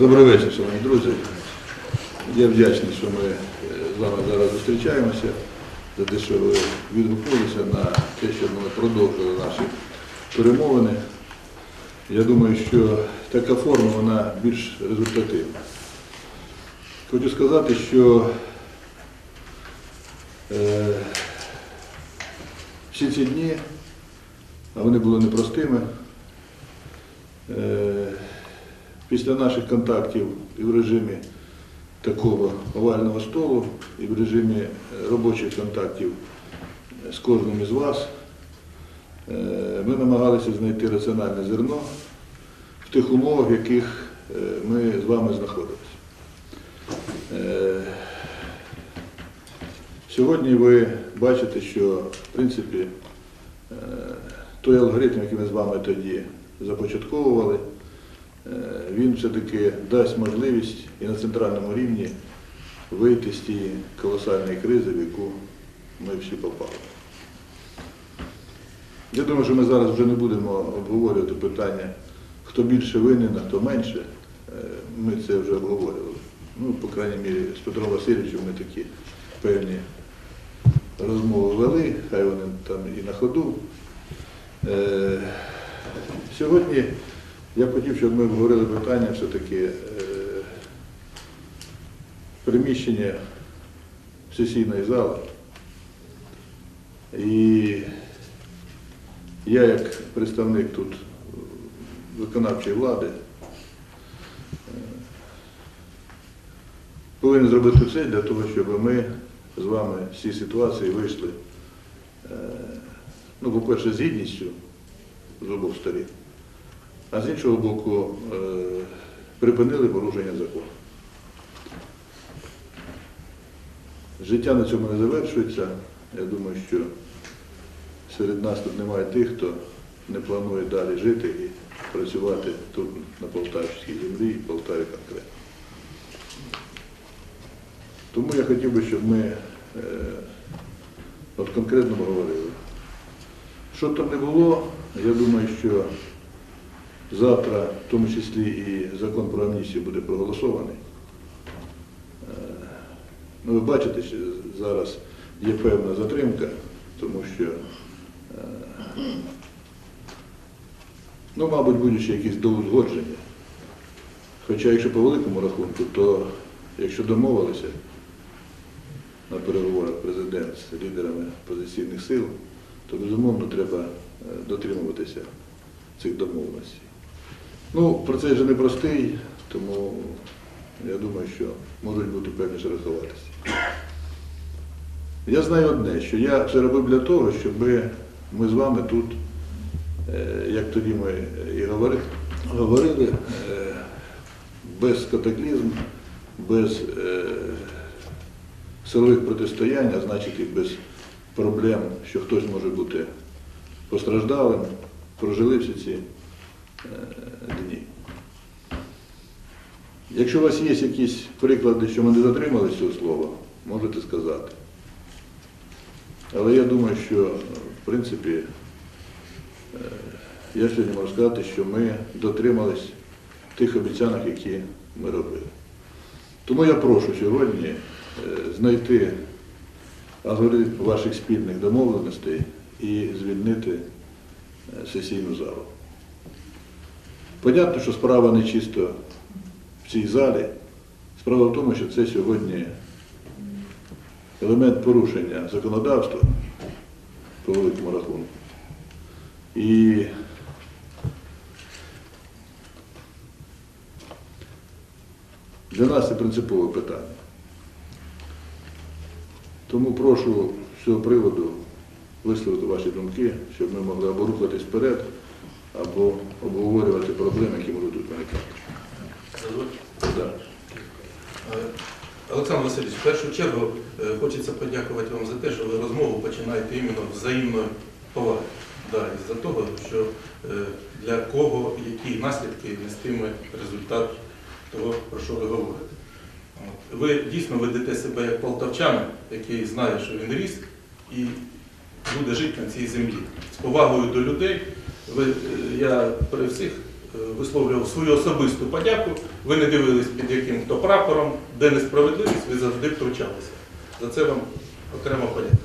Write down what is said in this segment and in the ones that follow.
Добрий вечір, шановні друзі. Я вдячний, що ми е, з вами зараз зустрічаємося, за те, що ви відгукнулися на те, що ми продовжили наші перемовини. Я думаю, що така форма вона більш результативна. Хочу сказати, що е, всі ці дні, а вони були непростими, е, після наших контактів і в режимі такого овального столу, і в режимі е, робочих контактів з кожним із вас, е, ми намагалися знайти раціональне зерно в тих умовах, в яких е, ми з вами знаходилися. Е, Сьогодні ви бачите, що в принципі е, той алгоритм, який ми з вами тоді започатковували, е, він все-таки дасть можливість і на центральному рівні вийти з тієї колосальної кризи, в яку ми всі попали. Я думаю, що ми зараз вже не будемо обговорювати питання, хто більше винен, а хто менше. Е, Ми це вже обговорювали. Ну, по крайній мірі, з Петром Васильовичем ми такі певні розмови вели, хай вони там і на ходу. Е, Сьогодні я б хотів, щоб ми обговорили питання все-таки е, приміщення сесійної зали. І я, як представник тут виконавчої влади, е, повинен зробити все для того, щоб ми з вами з цієї ситуації вийшли, е, ну, по-перше, з гідністю з обох сторін, а з іншого боку, е, припинили порушення закону. Життя на цьому не завершується. Я думаю, що серед нас тут немає тих, хто не планує далі жити і працювати тут на Полтавській землі і Полтаві конкретно. Тому я хотів би, щоб ми е, от конкретно говорили. Що там не було, я думаю, що завтра, в тому числі і закон про амністію буде проголосований. Е, Ну, ви бачите, що зараз є певна затримка, тому що, е, ну, мабуть, будуть ще якісь доузгодження. Хоча, якщо по великому рахунку, то якщо домовилися на переговорах президент з лідерами опозиційних сил, то безумовно треба е, дотримуватися цих домовленостей. Ну, процес же непростий, тому я думаю, що можуть бути певні шероховатості. Я знаю одне, що я все робив для того, щоб ми з вами тут, е, як тоді ми і говорили, говорили е, без катаклізм, без е, силових протистоянь, а значить і без проблем, що хтось може бути постраждалим, прожили всі ці дні. Якщо у вас є якісь приклади, що ми не дотримали цього слова, можете сказати. Але я думаю, що в принципі е, я сьогодні можу сказати, що ми дотримались тих обіцянок, які ми робили. Тому я прошу сьогодні е, знайти алгоритм ваших спільних домовленостей і звільнити е, сесійну залу. Понятно, що справа не чисто в цій залі. Справа в тому, що це сьогодні елемент порушення законодавства по великому рахунку. І для нас це принципове питання. Тому прошу з цього приводу висловити ваші думки, щоб ми могли або рухатись вперед, або обговорювати проблеми, які можуть тут виникати. Е, Олександр Васильович, в першу чергу е, хочеться подякувати вам за те, що ви розмову починаєте іменно взаємної поваги. Да, і за того, що е, для кого які наслідки нестиме результат того, про що ви говорите. Ви дійсно ведете себе як полтавчанин, який знає, що він ріс і буде жити на цій землі. З повагою до людей. Е, я при всіх висловлював свою особисту подяку. Ви не дивились під яким то прапором, де несправедливість, ви завжди втручалися. За це вам окрема подяка.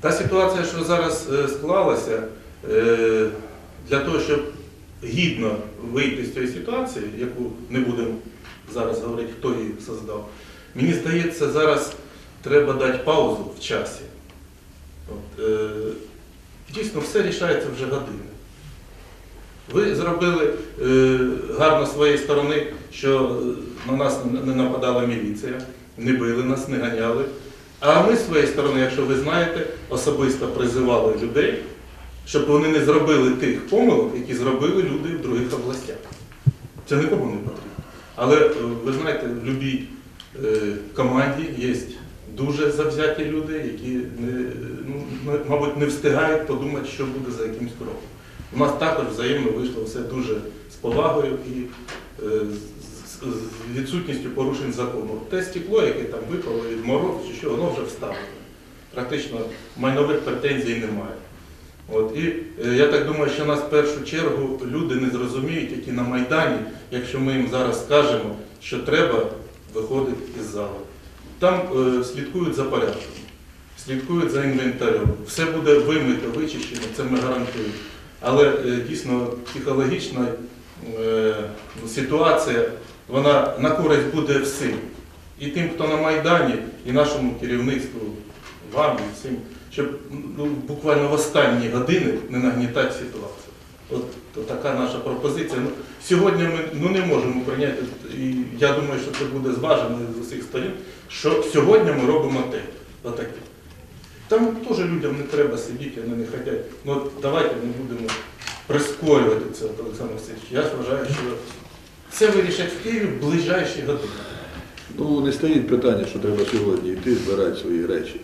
Та ситуація, що зараз е, склалася, е, для того, щоб гідно вийти з цієї ситуації, яку не будемо зараз говорити, хто її создав, мені здається, зараз треба дати паузу в часі. От, е, дійсно, все рішається вже години. Ви зробили е, гарно з своєї сторони, що на нас не нападала міліція, не били нас, не ганяли. А ми з своєї сторони, якщо ви знаєте, особисто призивали людей, щоб вони не зробили тих помилок, які зробили люди в других областях. Це нікому не потрібно. Але е, ви знаєте, в будь-якій е, команді є дуже завзяті люди, які, ну, мабуть, не встигають подумати, що буде за якимсь кроком. У нас також взаємно вийшло все дуже з повагою і е, з, відсутністю порушень закону. Те стекло, яке там випало від морозу, чи що, воно вже вставлено. Практично майнових претензій немає. От, і е, я так думаю, що нас в першу чергу люди не зрозуміють, які на Майдані, якщо ми їм зараз скажемо, що треба виходити із залу. Там е, слідкують за порядком, слідкують за інвентарем. Все буде вимито, вичищено, це ми гарантуємо. Але е, дійсно психологічна е, ситуація, вона на користь буде всім. І тим, хто на Майдані, і нашому керівництву, вам і всім, щоб ну, буквально в останні години не нагнітати ситуацію. От, от така наша пропозиція. Ну, сьогодні ми ну, не можемо прийняти, і я думаю, що це буде зважено з усіх сторін, що сьогодні ми робимо те. Отаке. Там теж людям не треба сидіти, вони не хочуть. Ну от давайте не будемо прискорювати це, Олександр Васильович. Я вважаю, що це вирішать в Києві в ближайші години. Ну, не стоїть питання, що треба сьогодні йти збирати свої речі.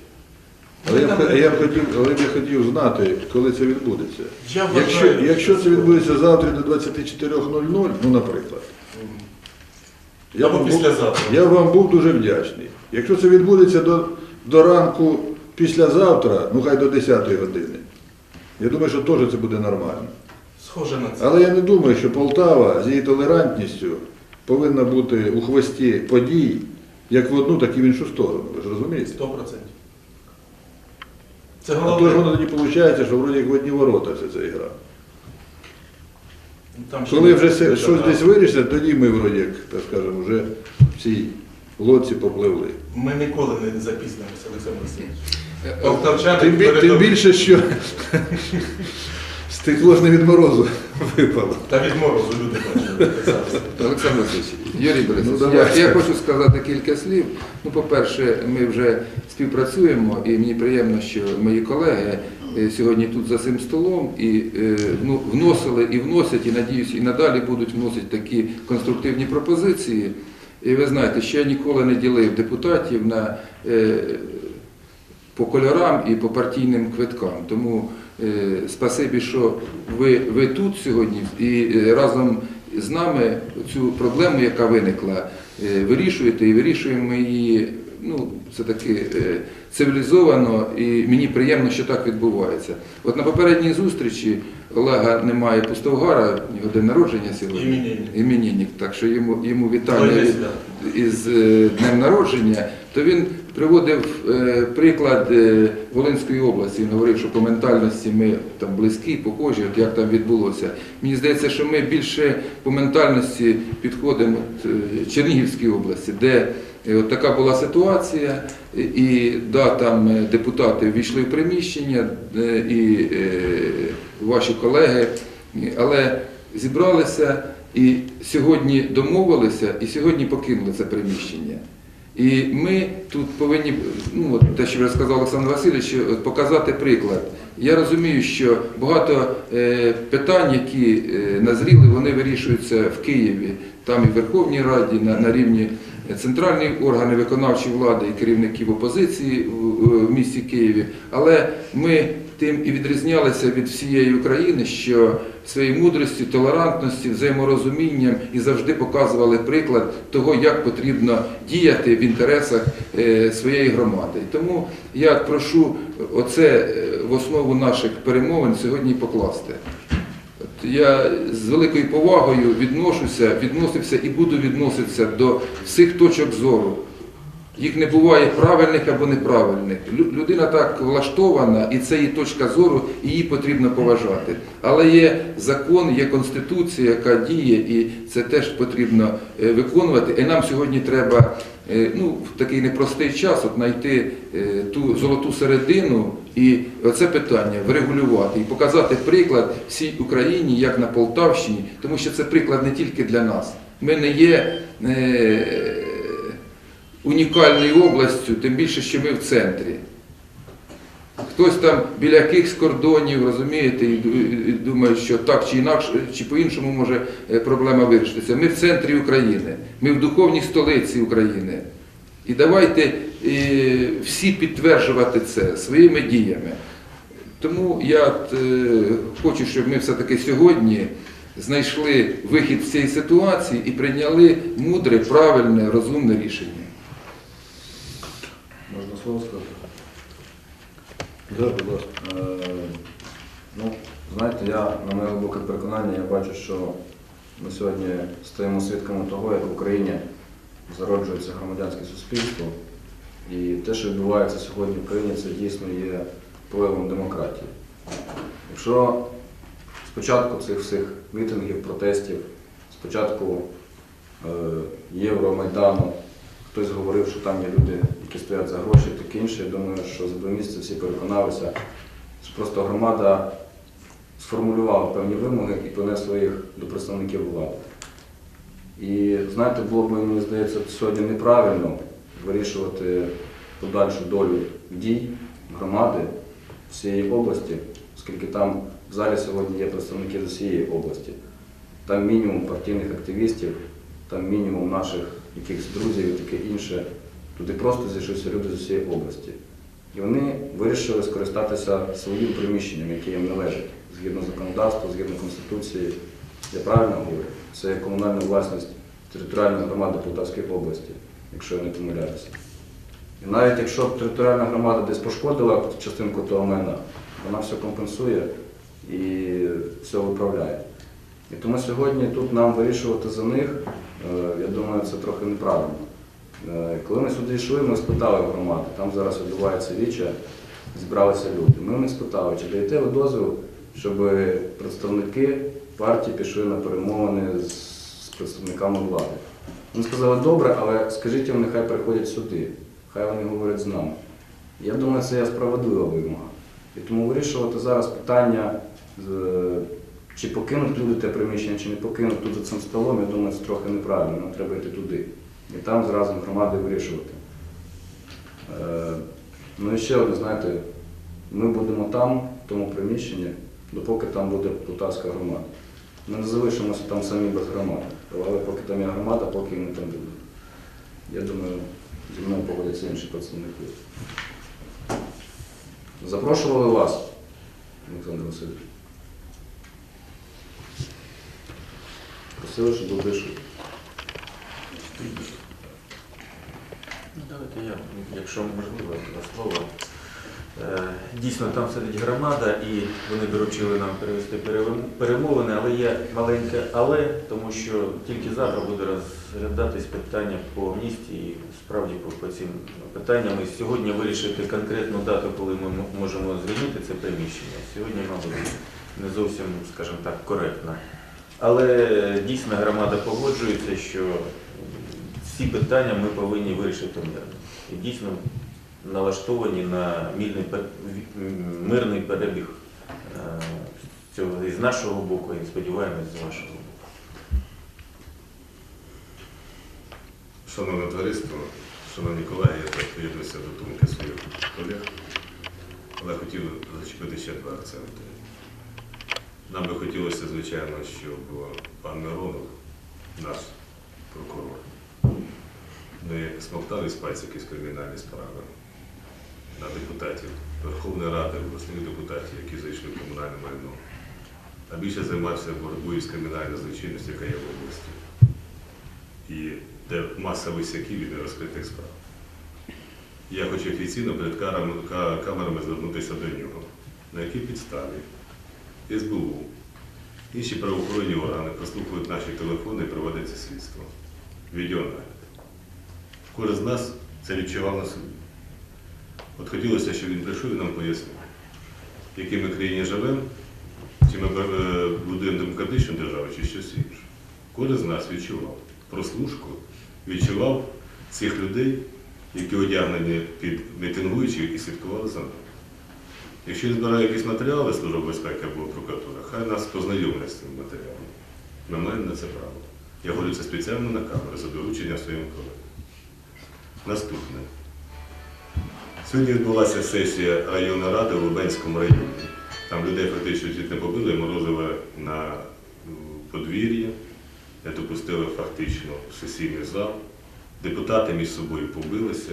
Але я, б, я, б хотів, але б я хотів знати, коли це відбудеться. Я вважаю, Якщо, якщо це відбудеться завтра до 24.00, ну, наприклад, я, Або вам був, післязавтра. я вам був дуже вдячний. Якщо це відбудеться до, до ранку післязавтра, ну хай до 10 години, я думаю, що теж це буде нормально. Схоже на це. Але я не думаю, що Полтава з її толерантністю повинна бути у хвості подій як в одну, так і в іншу сторону. Ви ж розумієте? 100%. Це А то ж воно тоді виходить, що вроді як в одні ворота вся ця ігра. Там ще Коли не- вже не щось десь вирішиться, тоді ми вроді, як, так скажемо, вже в цій лодці попливли. Ми ніколи не запізнимося, Олександр Васильович. Полтавчани Тим, бі- тим більше, що стекло ж не від морозу випало. Та від морозу люди бачили. Олександр Васильович, Юрій Борисович, Ну, я, давайте. я хочу сказати кілька слів. Ну, по-перше, ми вже співпрацюємо, і мені приємно, що мої колеги е, сьогодні тут за цим столом і е, ну, вносили і вносять, і надіюсь, і надалі будуть вносити такі конструктивні пропозиції. І ви знаєте, що я ніколи не ділив депутатів на е, по кольорам і по партійним квиткам. Тому е, спасибі, що ви, ви тут сьогодні і е, разом з нами цю проблему, яка виникла, е, вирішуєте і вирішуємо її. Ну, це таки цивілізовано, і мені приємно, що так відбувається. От на попередній зустрічі Олега немає Пустовгара, його день народження сьогодні. Іменинник. Іменинник, так що йому, йому вітання із днем народження, то він приводив е, приклад е, Волинської області. Він говорив, що по ментальності ми там близькі, похожі, от як там відбулося. Мені здається, що ми більше по ментальності підходимо от, е, Чернігівській області, де от така була ситуація, і- да, там депутати ввійшли в приміщення, і ваші колеги, але зібралися і сьогодні домовилися, і сьогодні покинули це приміщення. І ми тут повинні, ну от те, що вже сказав Олександр Васильович, от показати приклад. Я розумію, що багато е, питань, які е, назріли, вони вирішуються в Києві, там і в Верховній Раді, на, на рівні центральних органів виконавчої влади і керівників опозиції в місті Києві. Але ми тим і відрізнялися від всієї України, що своєю мудрістю, толерантністю, взаєморозумінням і завжди показували приклад того, як потрібно діяти в інтересах е, своєї громади. Тому я прошу оце е, в основу наших перемовин сьогодні покласти. я з великою повагою відношуся, відносився і буду відноситися до всіх точок зору. Їх не буває правильних або неправильних. Лю- Людина так влаштована, і це її точка зору, і її потрібно поважати. Але є закон, є конституція, яка діє, і це теж потрібно е, виконувати. І нам сьогодні треба е, ну, в такий непростий час от знайти е, ту золоту середину і оце питання врегулювати і показати приклад всій Україні, як на Полтавщині, тому що це приклад не тільки для нас. Ми не є. Унікальною областю, тим більше, що ми в центрі. Хтось там біля якихось кордонів, розумієте, і думає, що так чи інакше, чи по-іншому може е, проблема вирішитися. Ми в центрі України, ми в духовній столиці України. І давайте е, всі підтверджувати це своїми діями. Тому я е, хочу, щоб ми все-таки сьогодні знайшли вихід з цієї ситуації і прийняли мудре, правильне, розумне рішення. Можна слово сказати? Да, будь ласка. Е, Ну, знаєте, я на моє глибоке переконання, я бачу, що ми сьогодні стаємо свідками того, як в Україні зароджується громадянське суспільство. І те, що відбувається сьогодні в Україні, це дійсно є проявом демократії. Якщо спочатку цих всіх мітингів, протестів, спочатку е, Євромайдану, хтось говорив, що там є люди, які стоять за гроші, таке інше, я думаю, що за два місяці всі переконалися, що просто громада сформулювала певні вимоги і понесла їх до представників влади. І знаєте, було б, мені здається, сьогодні неправильно вирішувати подальшу долю дій громади всієї області, оскільки там в залі сьогодні є представники з усієї області. Там мінімум партійних активістів, там мінімум наших якихось друзів і таке інше. Туди просто зійшлися люди з усієї області. І вони вирішили скористатися своїм приміщенням, яке їм належить, згідно законодавства, згідно Конституції. Я правильно говорю? Це комунальна власність територіальної громади Полтавської області, якщо я не помиляюся. І навіть якщо територіальна громада десь пошкодила частинку того майна, вона все компенсує і все виправляє. І тому сьогодні тут нам вирішувати за них, е, я думаю, це трохи неправильно. Е, Коли ми сюди йшли, ми спитали громади, там зараз відбувається віче, зібралися люди. Ми в спитали, чи даєте ви дозвіл, щоб представники партії пішли на перемовини з представниками влади. Вони сказали, добре, але скажіть їм, нехай приходять сюди, хай вони говорять з нами. Я думаю, це є справедлива вимога. І тому вирішувати зараз питання, чи покинуть люди те приміщення, чи не покинуть тут за цим столом, я думаю, це трохи неправильно, нам треба йти туди. І там з разом громади вирішувати. Е, Ну і ще одне, знаєте, ми будемо там, в тому приміщенні, допоки там буде Полтавська громада. Ми не залишимося там самі без громади. Але поки там є громада, поки ми там будемо. Я думаю, зі мною погодяться інші представники. Запрошували вас, Олександр Васильович. Просили, щоб ви вийшли. Ну, Давайте я, якщо можливо, два слова. Е, Дійсно, там сидить громада, і вони доручили нам перевести перемовини, але є маленьке але, тому що тільки завтра буде розглядатись питання по місті і справді по цим питанням. І сьогодні вирішити конкретну дату, коли ми можемо звільнити це приміщення. Сьогодні, мабуть, не зовсім, скажімо так, коректно. Але дійсно громада погоджується, що всі питання ми повинні вирішити мирно. І дійсно налаштовані на мирний, перебіг е, цього з нашого боку, і сподіваємось, з вашого боку. Шановне товариство, шановні колеги, я так приєднуюся до думки своїх колег, але хотів зачепити ще два акценти. Нам би хотілося, звичайно, щоб пан Миронов, наш прокурор, не смоктав із пальця якісь кримінальні справи на депутатів Верховної Ради, обласних депутатів, які зайшли в комунальне майно, а більше займався боротьбою з кримінальною злочинністю, яка є в області і де маса висяків і нерозкритих справ. Я хочу офіційно перед камерами звернутися до нього. На якій підставі СБУ Інші правоохоронні органи прослуховують наші телефони і проводиться слідство. Відеонагляд. Кожен з нас це відчував на собі. От хотілося, щоб він прийшов і нам пояснив, в якій ми країні живемо, чи ми е, будуємо демократичну державу, чи щось інше. Кожен з нас відчував прослушку, відчував цих людей, які одягнені під мітингуючих і слідкували за нами. Якщо він збирає якісь матеріали Служба безпеки або прокуратура, хай нас познайомлять з цим матеріалом. Ми маємо на це право. Я говорю це спеціально на камеру за дорученням своїм колегам. Наступне. Сьогодні відбулася сесія районної ради в Лубенському районі. Там людей фактично чуть не побили, морозили на подвір'я, не допустили фактично в сесійний зал. Депутати між собою побилися.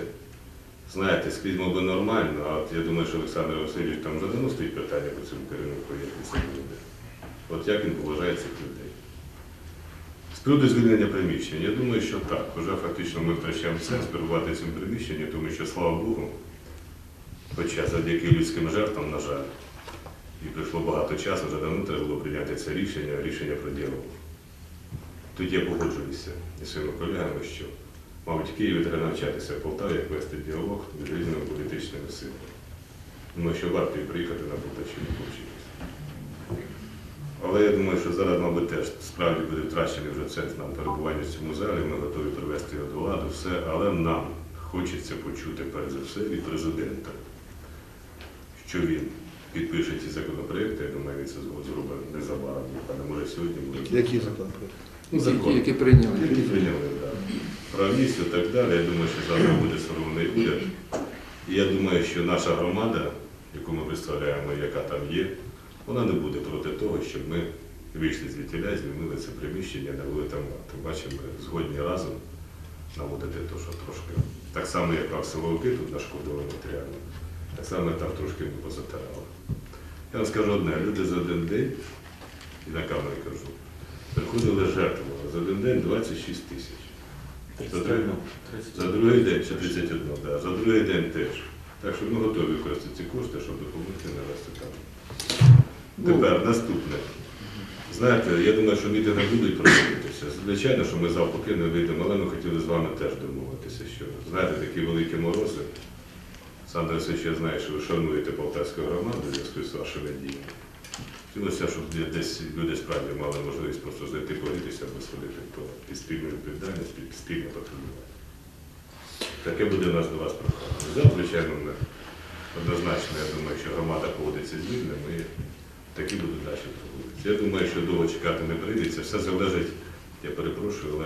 Знаєте, скрізь мов би нормально, а от я думаю, що Олександр Васильович там вже давно стоїть питання по цьому керівнику, як він це буде. От як він поважає цих людей. Приводу звільнення приміщень, я думаю, що так. Вже фактично ми втрачаємо сенс перебувати в цьому приміщенні, тому що, слава Богу, хоча завдяки людським жертвам, на жаль, і прийшло багато часу, вже давно треба було прийняти це рішення, рішення про діалог. Тут я погоджуюся зі своїми колегами, що, мабуть, Києві треба навчатися в Полтаві, як вести діалог з різними політичними силами. Думаю, що варто і приїхати на Полтавщину. Але я думаю, що зараз, мабуть, теж справді буде втрачений вже сенс нам перебування в цьому залі, ми готові привести його до ладу, все, але нам хочеться почути перш за все від президента, що він підпише ці законопроекти, я думаю, він це зробить незабаром, а не може сьогодні буде. Який закон про? Ну, Закон. які прийняли. Які прийняли, так. Про місць і так далі. Я думаю, що завтра буде сформований уряд. І я думаю, що наша громада, яку ми представляємо, яка там є, вона не буде проти того, щоб ми вийшли звідтіля і звільнили це приміщення, там лад. Тим паче ми згодні разом наводити те, що трошки. Так само, як в силовики тут нашкодили матеріально, так само там трошки ми позатирали. Я вам скажу одне, люди за один день, і на камері кажу, приходили жертвували за один день 26 тисяч. За другий, за другий день ще 31, да, за другий день теж. Так що ми готові використати ці кошти, щоб допомогти навести там. Тепер наступне. Знаєте, я думаю, що мітинги будуть проводитися. Звичайно, що ми завпаки не вийдемо, але ми хотіли з вами теж домовитися, що знаєте, такі великі морози. Сандр Васильович, я знаю, що ви шануєте полтавську громаду в зв'язку з вашими діями. Хотілося, щоб десь люди справді мали можливість просто зайти погрітися або сходити по спільну відповідальність, спільне патрулювання. Таке буде нас до вас прохання. Звичайно, ми однозначно, я думаю, що громада поводиться з вільним і такі будуть далі проводитися. Я думаю, що довго чекати не прийдеться. Все залежить, я перепрошую, але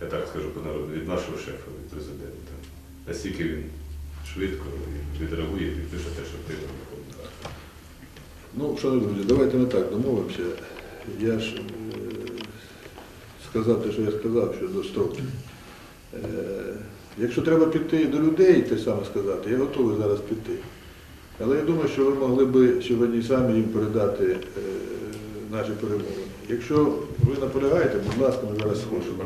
я так скажу по народу, від вашого шефа, від президента. Наскільки він швидко відреагує підпише те, що на Ну, шановні друзі, давайте ми так домовимося. Я ж е, сказав те, що я сказав щодо строків. Е, якщо треба піти до людей, те саме сказати, я готовий зараз піти. Але я думаю, що ви могли би сьогодні самі їм передати е, наші перемоги. Якщо ви наполягаєте, будь ласка, ми зараз сходимо.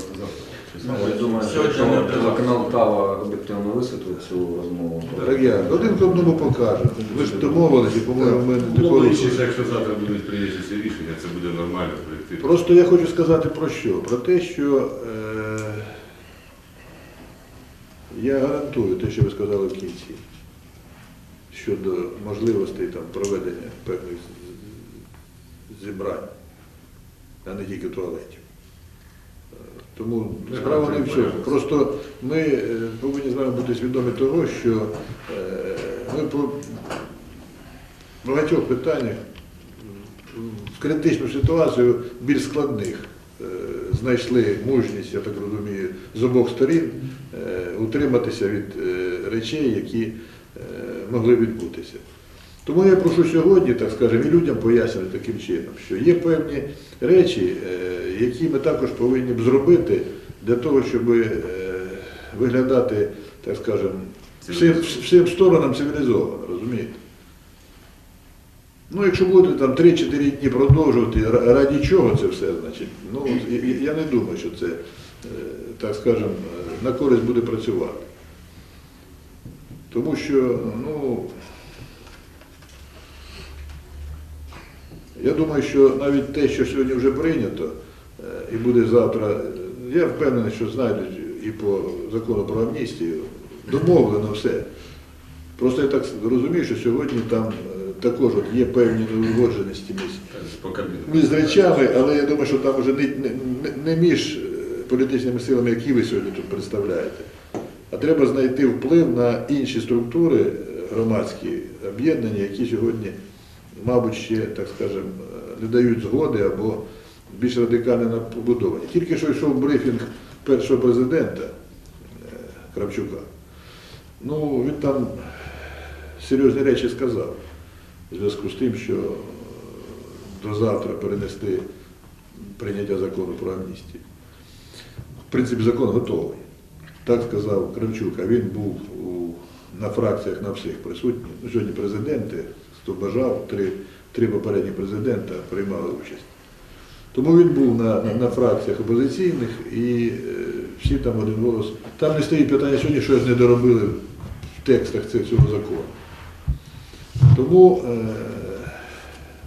Ну, я думаю, що якщо телеканал Тава об'єктивно висвітлить цю розмову, Так я, один к одному покаже. Ви ж домовилися, по-моєму, ми не такого. якщо завтра будуть прийняті ці рішення, це буде нормально прийти. Просто я хочу сказати про що? Про те, що е, я гарантую те, що ви сказали в кінці, щодо можливостей там, проведення певних зібрань, а не тільки туалетів. Е, Тому справа не в цьому. Просто ми е, повинні з вами бути свідомі того, що е, ми по багатьох питаннях в критичну ситуацію більш складних знайшли мужність, я так розумію, з обох сторін утриматися від речей, які могли відбутися. Тому я прошу сьогодні, так скажемо, і людям пояснювати таким чином, що є певні речі, е, які ми також повинні б зробити для того, щоб е, виглядати, так скажемо, всім, всім сторонам цивілізовано, розумієте? Ну, якщо будете там 3-4 дні продовжувати, раді чого це все, значить, ну, я- не думаю, що це, е, так скажемо, на користь буде працювати. Тому що, ну, Я думаю, що навіть те, що сьогодні вже прийнято е, і буде завтра, е, я впевнений, що знайдуть і по закону про амністію, домовлено все. Просто я так розумію, що сьогодні там е, також от є певні неузгодженості між між речами, але я думаю, що там вже не, не, не між політичними силами, які ви сьогодні тут представляєте, а треба знайти вплив на інші структури е, громадські об'єднання, які сьогодні, мабуть, ще, так скажемо, е, не дають згоди або більш радикально побудовані. Тільки що йшов брифінг першого президента е, Кравчука. Ну, він там серйозні речі сказав в зв'язку з тим, що до завтра перенести прийняття закону про амністію. В принципі, закон готовий. Так сказав Кравчук, а він був на фракціях на всіх присутній. Ну, сьогодні президенти, хто бажав, три, три попередні президента приймали участь. Тому він був на, на, на фракціях опозиційних і е, всі там один голос. Там не стоїть питання сьогодні, що не доробили в текстах цього закону. Тому е,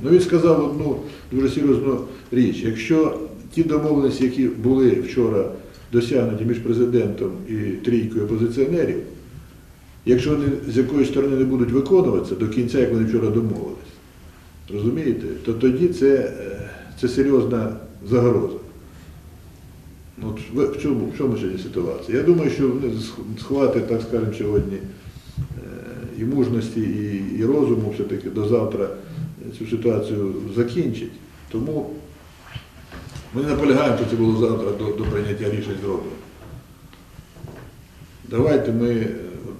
ну, він сказав одну дуже серйозну річ. Якщо ті домовленості, які були вчора досягнуті між президентом і трійкою опозиціонерів, якщо вони з якоїсь сторони не будуть виконуватися до кінця, як вони вчора домовились, розумієте, то тоді це, е, це серйозна загроза. Ну, От в- чому, в чому сьогодні ситуація? Я думаю, що вони схватить, так скажемо, сьогодні е, і мужності, і, і розуму все-таки до завтра цю ситуацію закінчить. Тому ми не наполягаємо, що це було завтра до, до прийняття рішень зроблено. Давайте ми е,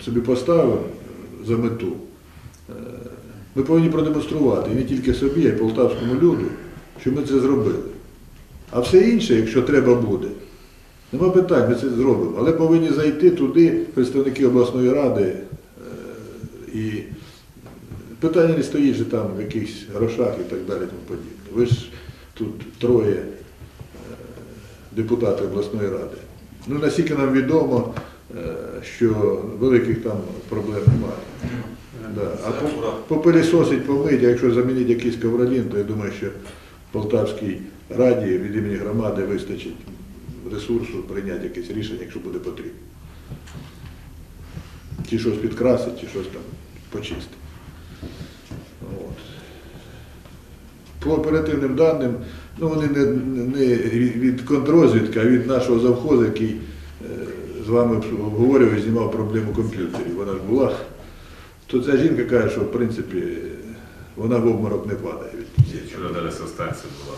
собі поставимо е, за мету. Е, Ми повинні продемонструвати і не тільки собі, а й полтавському люду, що ми це зробили. А все інше, якщо треба буде, нема питань, ми це зробимо. Але повинні зайти туди представники обласної ради. І питання не стоїть же там в якихось грошах і так далі. Тому подібне. Ви ж тут троє депутатів обласної ради. Ну, наскільки нам відомо, е, що великих там проблем немає. Да. А Це акурат. по- попилісосить, помить, а якщо замінити якийсь ковролін, то я думаю, що Полтавській раді від імені громади вистачить ресурсу прийняти якесь рішення, якщо буде потрібно. Чи щось підкрасить, чи щось там почистити. От. По оперативним даним, ну вони не, не від контррозвідки, а від нашого завхозу, який е, з вами обговорював і знімав проблему комп'ютерів. Вона ж була. То ця жінка каже, що в принципі вона в обморок не падає від. Вчора далі со станції була.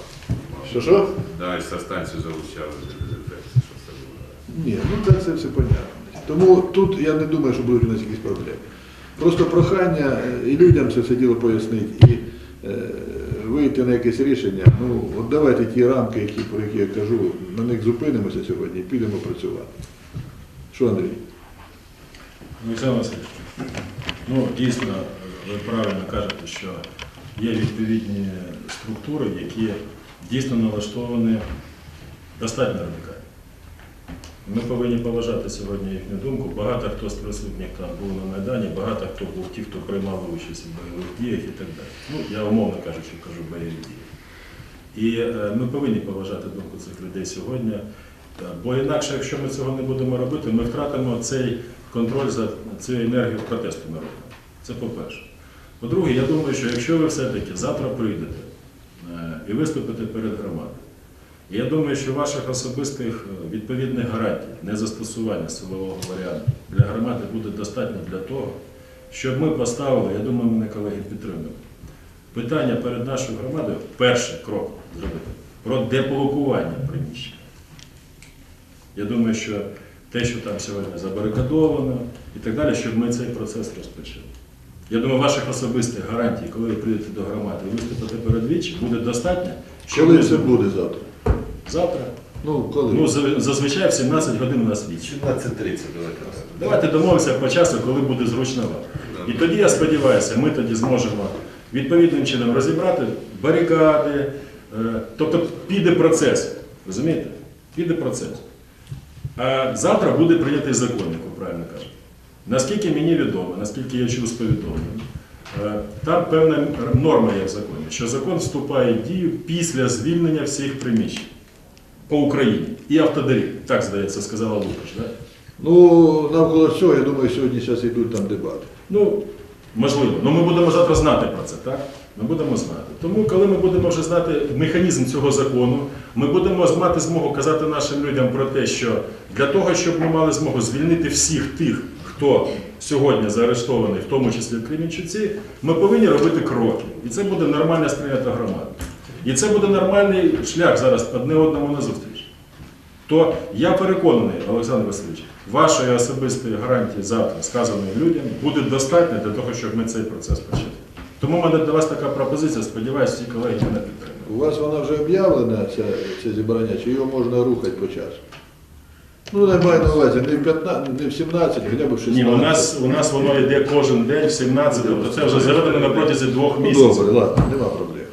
Що що? Далі станцію залучали до дезінфекції, що це було. Ні, ну це, це все понятно. Тому тут я не думаю, що будуть у нас якісь проблеми. Просто прохання е, і людям це все діло пояснити, і вийти на якесь рішення. Ну, от давайте ті рамки, які, про які я кажу, на них зупинимося сьогодні і підемо працювати. Що, Андрій? Олександр Васильович, ну дійсно ви правильно кажете, що є відповідні структури, які дійсно налаштовані достатньо радикально. Ми повинні поважати сьогодні їхню думку. Багато хто з присутніх там був на Майдані, багато хто був ті, хто приймав участь у бойових діях і так далі. Ну, я умовно кажучи, кажу бойові дії. І е, ми повинні поважати думку цих людей сьогодні. Бо інакше, якщо ми цього не будемо робити, ми втратимо цей контроль за цю енергію протесту народного. Це по-перше. По-друге, я думаю, що якщо ви все-таки завтра прийдете е, і виступите перед громадою, я думаю, що ваших особистих е, відповідних гарантій, незастосування силового варіанту для громади буде достатньо для того, щоб ми поставили, я думаю, мене колеги підтримують, питання перед нашою громадою, перший крок зробити, про деблокування приміщення. Я думаю, що те, що там сьогодні забарикадовано і так далі, щоб ми цей процес розпочали. Я думаю, ваших особистих гарантій, коли ви прийдете до громади і виступите перед вічі, буде достатньо, щоб Коли це буде завтра? Завтра. Ну, коли? Ну, за- зазвичай в 17 годин у нас віч. 17.30 давайте. Давайте домовимося по часу, коли буде зручно вам. І тоді, я сподіваюся, ми тоді зможемо відповідним чином розібрати барикади. е, Тобто піде процес. Розумієте? Піде процес. А завтра буде прийнятий закон, як ви правильно кажете. Наскільки мені відомо, наскільки я чув з повідомлень, Е, Там певна норма є в законі, що закон вступає в дію після звільнення всіх приміщень по Україні. І автодоріг, так здається, сказала Лукаш. Да? Ну, навколо цього, я думаю, сьогодні зараз йдуть там дебати. Ну, можливо. Ну ми будемо завтра знати про це, так? Ми будемо знати. Тому, коли ми будемо вже знати механізм цього закону, ми будемо мати змогу казати нашим людям про те, що для того, щоб ми мали змогу звільнити всіх тих, хто сьогодні заарештований, в тому числі в Кремінчуці, ми повинні робити кроки. І це буде нормальна сприйнята громада. І це буде нормальний шлях зараз одне одному на зустріч. То я переконаний, Олександр Васильович, вашої особистої гарантії завтра, сказаної людям, буде достатньо для того, щоб ми цей процес почали. Тому в мене до вас така пропозиція, сподіваюся, всі колеги мене підтримують. У вас вона вже об'явлена, це, це зібрання, чи його можна рухати по часу? Ну, не маю на увазі, не в 15, не в 17, хоча б в 16. Ні, у нас, у нас воно йде кожен день в 17, тобто це вже заведено на протязі двох Ну, місяців. добре, ладно, нема проблем.